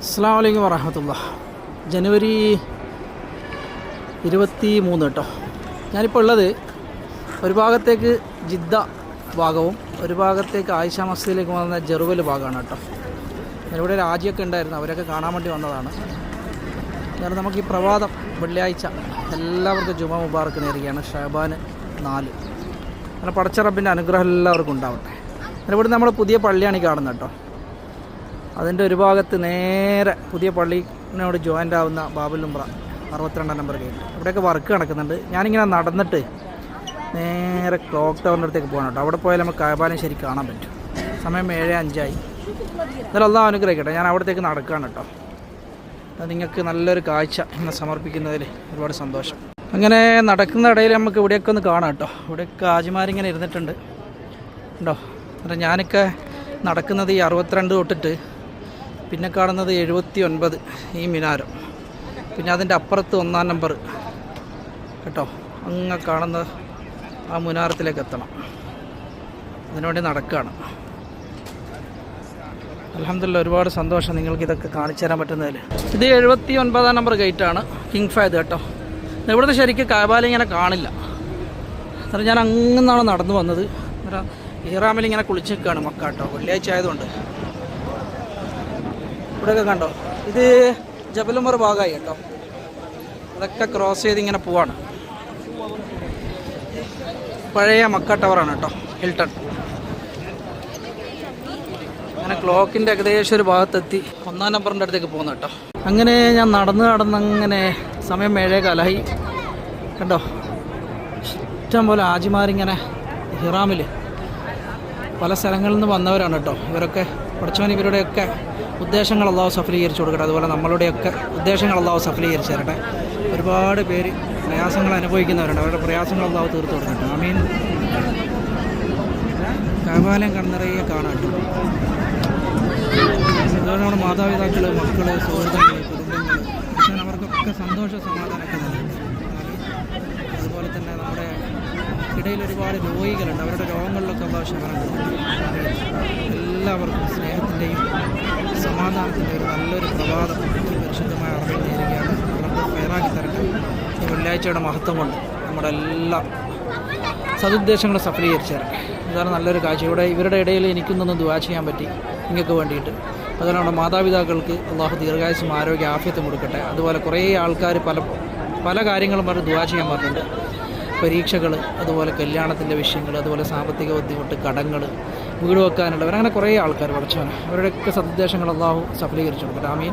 അസ്സാം വലൈക്കും വറഹമത്തുള്ള ജനുവരി ഇരുപത്തി മൂന്ന് കേട്ടോ. ഞാനിപ്പോൾ ഉള്ളത് ഒരു ഭാഗത്തേക്ക് ജിദ്ദ ഭാഗവും ഒരു ഭാഗത്തേക്ക് ആയിഷ മസ്ജിദിലേക്ക് വന്ന ജെറുവൽ ഭാഗമാണ് കേട്ടോ. ഇവിടെ രാജിയൊക്കെ ഉണ്ടായിരുന്നു അവരൊക്കെ കാണാൻ വേണ്ടി വന്നതാണ്. കാരണം നമുക്ക് ഈ പ്രഭാതം വെള്ളിയാഴ്ച എല്ലാവർക്കും ജുമ മുബാർക്ക് നേരുകയാണ് ഷഹബാൻ നാല്. അങ്ങനെ പടച്ചറബിന്റെ അനുഗ്രഹം എല്ലാവർക്കും ഉണ്ടാവട്ടെ. ഇവിടെ നമ്മൾ പുതിയ പള്ളിയാണ് ഈ കാണുന്നത് കേട്ടോ. അതിന്റെ ഒരു ഭാഗത്ത് നേരെ പുതിയ പള്ളിനോട് ജോയിന്റ് ആവുന്ന ഉംറ അറുപത്തിരണ്ടാം നമ്പർ ഗേറ്റ് ഇവിടെയൊക്കെ വർക്ക് നടക്കുന്നുണ്ട്. ഞാനിങ്ങനെ നടന്നിട്ട് നേരെ ക്ലോക്ക് ടവറിന്റെ അടുത്തേക്ക് പോകണം കേട്ടോ. അവിടെ പോയാൽ നമുക്ക് കായപാലം ശരി കാണാൻ പറ്റും. സമയം ഏഴ് അഞ്ചായി. എന്നാലും അള്ളാഹ് അനുഗ്രഹിക്കട്ടെ. ഞാൻ അവിടത്തേക്ക് നടക്കുകയാണ് കേട്ടോ. നിങ്ങൾക്ക് നല്ലൊരു കാഴ്ച ഇങ്ങനെ സമർപ്പിക്കുന്നതിൽ ഒരുപാട് സന്തോഷം. അങ്ങനെ നടക്കുന്ന ഇടയിൽ നമുക്ക് ഇവിടെയൊക്കെ ഒന്ന് കാണാം കേട്ടോ. ഇവിടെയൊക്കെ ആജിമാരിങ്ങനെ ഇരുന്നിട്ടുണ്ട്. ഉണ്ടോ? എന്നിട്ട് ഞാനൊക്കെ നടക്കുന്നത് ഈ അറുപത്തിരണ്ട് തൊട്ടിട്ട് പിന്നെ കാണുന്നത് എഴുപത്തി ഒൻപത് ഈ മിനാരം. പിന്നെ അതിന്റെ അപ്പുറത്ത് ഒന്നാം നമ്പർ. കേട്ടോ? അങ്ങ് കാണുന്ന ആ മുനാരത്തിലേക്ക് എത്തണം. അതിനുവേണ്ടി നടക്കുകയാണ്. അലഹമില്ല ഒരുപാട് സന്തോഷം നിങ്ങൾക്ക് ഇതൊക്കെ കാണിച്ചു തരാൻ പറ്റുന്നതിൽ. ഇത് എഴുപത്തി ഒൻപതാം നമ്പർ ഗേറ്റാണ് കിങ് ഫായത് കേട്ടോ. ഇവിടുത്തെ ശരിക്കും കാബാല ഇങ്ങനെ കാണില്ല. എന്നിട്ട് ഞാൻ അങ്ങനെ നടന്നു വന്നത്. ഇഹ്റാമിൽ ഇങ്ങനെ കുളിച്ച് നിൽക്കുകയാണ് മക്ക കേട്ടോ. വെള്ളിയാഴ്ച ആയതുകൊണ്ട്. ഇവിടെയൊക്കെ കണ്ടോ? ഇത് ജബലുമർ ഭാഗമായി കേട്ടോ. അതൊക്കെ ക്രോസ് ചെയ്ത് ഇങ്ങനെ പോവാണ്. പഴയ മക്ക ടവറാണ് കേട്ടോ ഹിൽട്ടൺ അങ്ങനെ ക്ലോക്കിന്റെ ഏകദേശം ഒരു ഭാഗത്തെത്തി. ഒന്നാം നമ്പറിന്റെ അടുത്തേക്ക് പോകുന്നു കേട്ടോ. അങ്ങനെ ഞാൻ നടന്ന് നടന്ന് അങ്ങനെ സമയം ഏഴേ കാലായി കണ്ടോ? ഇഷ്ടം പോലെ ആജിമാരിങ്ങനെ ഹിറാമിൽ പല സ്ഥലങ്ങളിൽ നിന്ന് വന്നവരാണ് കേട്ടോ. ഇവരൊക്കെ പഠിച്ചവൻ ഇവരുടെയൊക്കെ ഉദ്ദേശങ്ങൾ അള്ളാഹു സഫലീകരിച്ചു കൊടുക്കട്ടെ. അതുപോലെ നമ്മളുടെയൊക്കെ ഉദ്ദേശങ്ങൾ അള്ളാഹു സഫലീകരിച്ചു തരട്ടെ. ഒരുപാട് പേര് പ്രയാസങ്ങൾ അനുഭവിക്കുന്നവരുണ്ട്. അവരുടെ പ്രയാസങ്ങൾ അള്ളാഹു തീർത്തു കൊടുക്കട്ടെ. ആമീൻ. കാപാലം കണ്ണറിയെ കാണാട്ടോ. നമ്മുടെ മാതാപിതാക്കൾ മക്കൾ സുഹൃത്തുക്കൾ കുടുംബങ്ങൾ പക്ഷേ അവർക്കൊക്കെ സന്തോഷ സമാധാനമൊക്കെ നൽകും അതുപോലെ തന്നെ നമ്മുടെ ഇടയിൽ ഒരുപാട് രോഗികളുണ്ട്. അവരുടെ രോഗങ്ങളിലൊക്കെ ഉള്ള ശമനം എല്ലാവർക്കും സ്നേഹത്തിന്റെയും സമാധാനത്തിന്റെ ഒരു നല്ലൊരു പ്രഭാതം പരിശുദ്ധമായ അറിവിൽ നേരുകയാണ് അവർക്ക് ഫയറാക്കി തരട്ടെ. ഈ വെള്ളിയാഴ്ചയുടെ മഹത്വം കൊണ്ട് നമ്മുടെ എല്ലാ സതുദ്ദേശങ്ങളും സഫലീകരിച്ചു തരാം. ഇതാണ് നല്ലൊരു കാഴ്ച. ഇവിടെ ഇവരുടെ ഇടയിൽ എനിക്കൊന്നൊന്ന് ദുവാ ചെയ്യാൻ പറ്റി നിങ്ങൾക്ക് വേണ്ടിയിട്ട്. അതുപോലെ നമ്മുടെ മാതാപിതാക്കൾക്ക് അള്ളാഹു ദീർഘായുസും ആരോഗ്യ ആഫ്യത്തും കൊടുക്കട്ടെ. അതുപോലെ കുറേ ആൾക്കാർ പല പല കാര്യങ്ങളും പറഞ്ഞ് ദുവാ ചെയ്യാൻ പറഞ്ഞിട്ടുണ്ട്. പരീക്ഷകൾ അതുപോലെ കല്യാണത്തിന്റെ വിഷയങ്ങൾ അതുപോലെ സാമ്പത്തിക ബുദ്ധിമുട്ട് കടങ്ങൾ വീട് വെക്കാനുള്ളവർ അങ്ങനെ കുറേ ആൾക്കാർ പഠിച്ചവന് അവരുടെയൊക്കെ സന്ദേശങ്ങൾ അള്ളാഹു സഫലീകരിച്ചു കൊടുക്കട്ടെ. ആമീൻ.